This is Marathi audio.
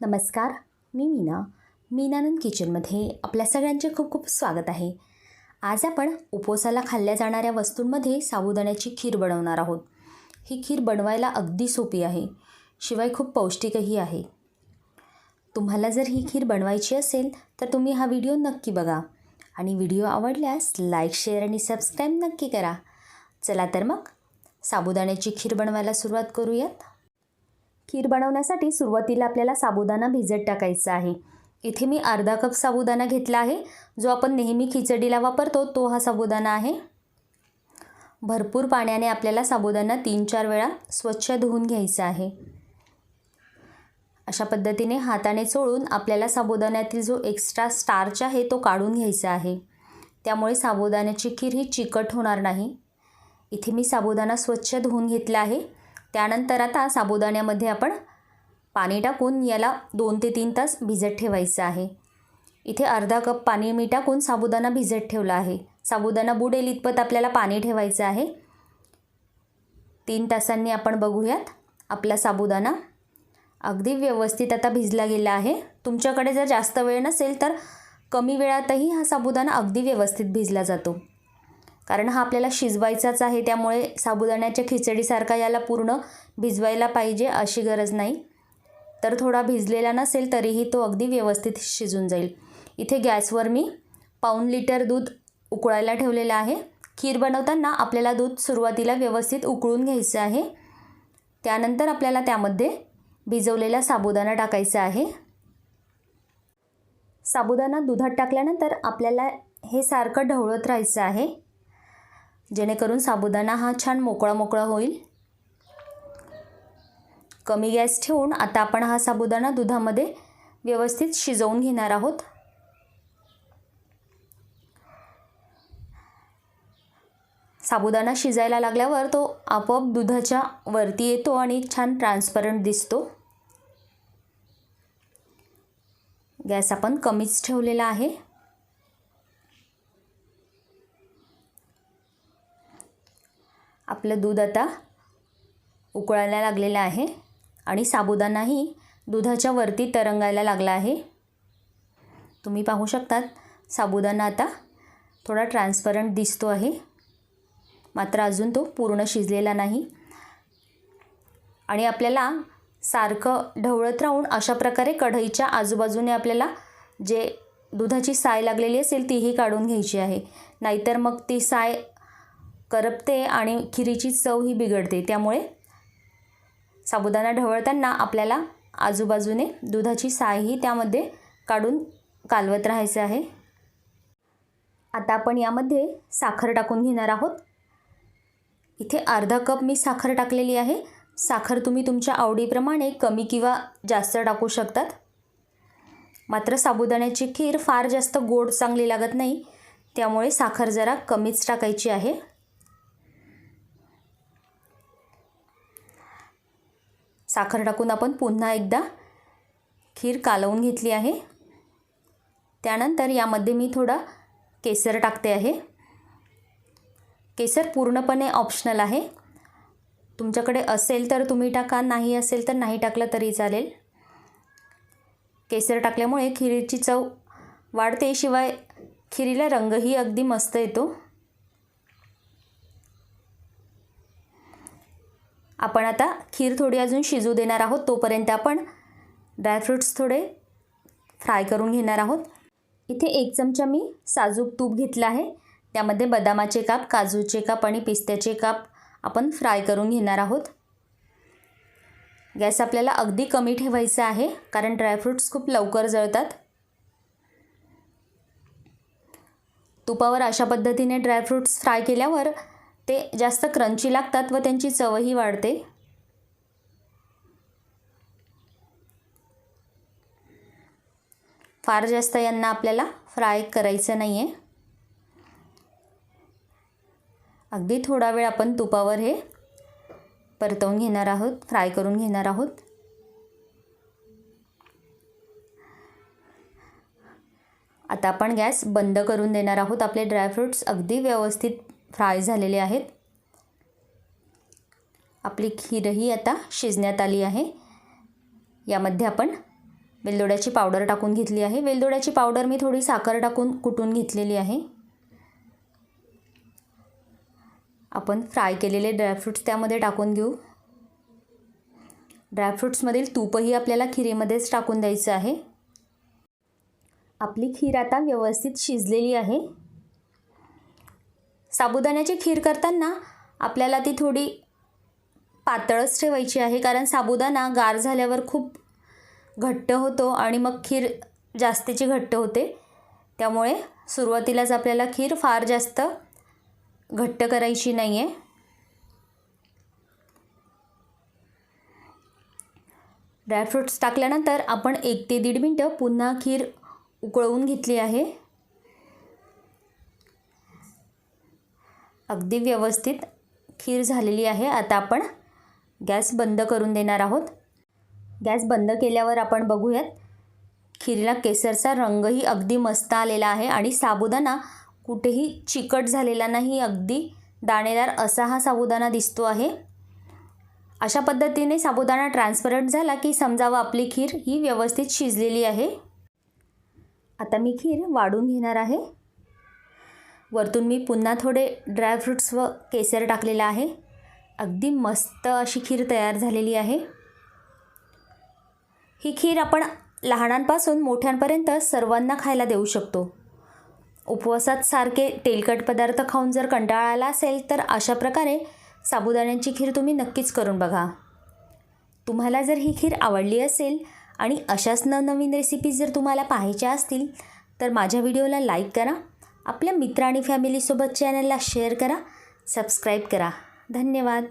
नमस्कार मी मीना. मीनानंद किचनमध्ये आपल्या सगळ्यांचे खूप खूप स्वागत आहे. आज आपण उपवासाला खाल्ल्या जाणाऱ्या वस्तूंमध्ये साबुदाण्याची खीर बनवणार आहोत. ही खीर बनवायला अगदी सोपी आहे शिवाय खूप पौष्टिकही आहे. तुम्हाला जर ही खीर बनवायची असेल तर तुम्ही हा व्हिडिओ नक्की बघा आणि व्हिडिओ आवडल्यास लाईक शेअर आणि सबस्क्राईब नक्की करा. चला तर मग साबुदाण्याची खीर बनवायला सुरुवात करूयात. खीर बनवण्यासाठी सुरुवातीला आपल्याला साबुदाणा भिजत टाकायचा आहे. इथे मी अर्धा कप साबुदाणा घेतला आहे. जो आपण नेहमी खिचडीला वापरतो तो हा साबुदाणा आहे. भरपूर पाण्याने आपल्याला साबुदाणा तीन चार वेळा स्वच्छ धुवून घ्यायचा आहे. अशा पद्धतीने हाताने चोळून आपल्याला साबुदाण्यातील जो एक्स्ट्रा स्टार्च आहे तो काढून घ्यायचा आहे. त्यामुळे साबुदाण्याची खीर ही चिकट होणार नाही. इथे मी साबुदाणा स्वच्छ धुवून घेतला आहे. त्यानंतर आता साबुदाण्यामध्ये आपण पाणी टाकून याला दोन ते तीन तास भिजत ठेवायचं आहे. इथे अर्धा कप पाणी मी टाकून साबुदाणा भिजत ठेवला आहे. साबुदाणा बुडेल इतपत आपल्याला पाणी ठेवायचं आहे. तीन तासांनी आपण बघूयात आपला साबुदाणा. अगदी व्यवस्थित आता भिजला गेला आहे. तुमच्याकडे जर जास्त वेळ नसेल तर कमी वेळातही हा साबुदाणा अगदी व्यवस्थित भिजला जातो. कारण हा आपल्याला शिजवायचाच आहे त्यामुळे साबुदाण्याच्या खिचडीसारखा याला पूर्ण भिजवायला पाहिजे अशी गरज नाही. तर थोडा भिजलेला नसेल तरीही तो अगदी व्यवस्थित शिजून जाईल. इथे गॅसवर मी पाऊण लिटर दूध उकळायला ठेवलेलं आहे. खीर बनवताना आपल्याला दूध सुरुवातीला व्यवस्थित उकळून घ्यायचं आहे. त्यानंतर आपल्याला त्यामध्ये भिजवलेला साबुदाणा टाकायचा आहे. साबुदाणा दुधात टाकल्यानंतर आपल्याला हे सारखं ढवळत राहायचं आहे. जेणेकरून साबुदाणा हा छान मोकळा मोकळा होईल. कमी गॅस ठेवून आता आपण हा साबुदाणा दुधामध्ये व्यवस्थित शिजवून घेणार आहोत. साबुदाणा शिजायला लागल्यावर तो आपोआप दुधाच्या वरती येतो आणि छान ट्रान्सपरंट दिसतो. गॅस आपण कमीच ठेवलेला आहे. आपलं दूध आता उकळायला लागलेलं आहे आणि साबुदाणाही दुधाच्या वरती तरंगायला लागला आहे. तुम्ही पाहू शकतात साबुदाणा आता थोडा ट्रान्सपरंट दिसतो आहे. मात्र अजून तो पूर्ण शिजलेला नाही. आणि आपल्याला सारखं ढवळत राहून अशा प्रकारे कढईच्या आजूबाजूने आपल्याला जे दुधाची साय लागलेली असेल तीही काढून घ्यायची आहे. नाहीतर मग ती साय करपते आणि खिरीची चव ही बिघडते. त्यामुळे साबुदाणा ढवळताना आपल्याला आजूबाजूने दुधाची सायही त्यामध्ये काढून कालवत राहायचं आहे. आता आपण यामध्ये साखर टाकून घेणार आहोत. इथे अर्धा कप मी साखर टाकलेली आहे. साखर तुम्ही तुमच्या आवडीप्रमाणे कमी किंवा जास्त टाकू शकतात. मात्र साबुदाण्याची खीर फार जास्त गोड चांगली लागत नाही. त्यामुळे साखर जरा कमीच टाकायची आहे. साखर टाकून आपण पुन्हा एकदा खीर कालवून घेतली आहे. त्यानंतर यामध्ये मी थोडा केसर टाकते आहे. केसर पूर्णपणे ऑप्शनल आहे. तुमच्याकडे असेल तर तुम्ही टाका नाही असेल तर नाही टाकलं तरी चालेल. केसर टाकल्यामुळे खिरीची चव वाढते शिवाय खिरीला रंगही अगदी मस्त येतो. आपण आता खीर थोडी अजून शिजू देणार आहोत तोपर्यंत आपण ड्रायफ्रूट्स थोडे फ्राय करून घेणार आहोत. इथे एक चमचा मी साजूक तूप घेतलं आहे. त्यामध्ये बदामाचे काप काजूचे काप आणि पिस्त्याचे काप आपण फ्राय करून घेणार आहोत. गॅस आपल्याला अगदी कमी ठेवायचा आहे कारण ड्रायफ्रूट्स खूप लवकर जळतात. तुपावर अशा पद्धतीने ड्रायफ्रूट्स फ्राय केल्यावर ते जास्त क्रंची लागतात व त्यांची चवही वाढते. फार जास्त यांना आपल्याला फ्राय करायचं नाही आहे अगदी थोडा वेळ आपण तुपावर हे परतवून घेणार आहोत फ्राय करून घेणार आहोत. आता आपण गॅस बंद करून देणार आहोत. आपले ड्रायफ्रूट्स अगदी व्यवस्थित फ्राय झालेले आहेत. आपली खीरही आता शिजण्यात आली आहे. यामध्ये आपण वेलदोड्याची पावडर टाकून घेतली आहे. वेलदोड्याची पावडर मी थोडी साखर टाकून कुटून घेतलेली आहे. आपण फ्राय केलेले ड्रायफ्रूट्स त्यामध्ये टाकून घेऊ. ड्रायफ्रूट्समधील तूपही आपल्याला खिरीमध्येच टाकून द्यायचं आहे. आपली खीर आता व्यवस्थित शिजलेली आहे. साबुदाण्याची खीर करताना आपल्याला ती थोडी पातळच ठेवायची आहे कारण साबुदाणा गार झाल्यावर खूप घट्ट होतो आणि मग खीर जास्तीची घट्ट होते. त्यामुळे सुरुवातीलाच आपल्याला खीर फार जास्त घट्ट करायची नाही आहे ड्रायफ्रूट्स टाकल्यानंतर आपण एक ते दीड मिनटं पुन्हा खीर उकळवून घेतली आहे. अगदी व्यवस्थित खीर झालेली आहे. आता आपण गॅस बंद करून देणार आहोत. गॅस बंद केल्यावर आपण बघूयात खीरीला केसरचा रंगही अगदी मस्त आलेला आहे आणि साबुदाणा कुठेही चिकट झालेला नाही अगदी दाणेदार असा हा साबुदाणा दिसतो आहे. अशा पद्धतीने साबुदाणा ट्रान्सपरंट झाला की समजावं आपली खीर ही व्यवस्थित शिजलेली आहे. आता मी खीर वाढून घेणार आहे. वरतून मी पुन्हा थोडे ड्रायफ्रूट्स व केसर टाकलेलं आहे. अगदी मस्त अशी खीर तयार झालेली आहे. ही खीर आपण लहानांपासून मोठ्यांपर्यंत सर्वांना खायला देऊ शकतो. उपवासात सारखे तेलकट पदार्थ खाऊन जर कंटाळा आला असेल तर अशा प्रकारे साबुदाण्याची खीर तुम्ही नक्कीच करून बघा. तुम्हाला जर ही खीर आवडली असेल आणि अशाच नवनवीन रेसिपीज जर तुम्हाला पाहायच्या असतील तर माझ्या व्हिडिओला लाईक करा आपल्या मित्र आणि फॅमिलीसोबत चॅनलला शेअर करा सबस्क्राईब करा. धन्यवाद.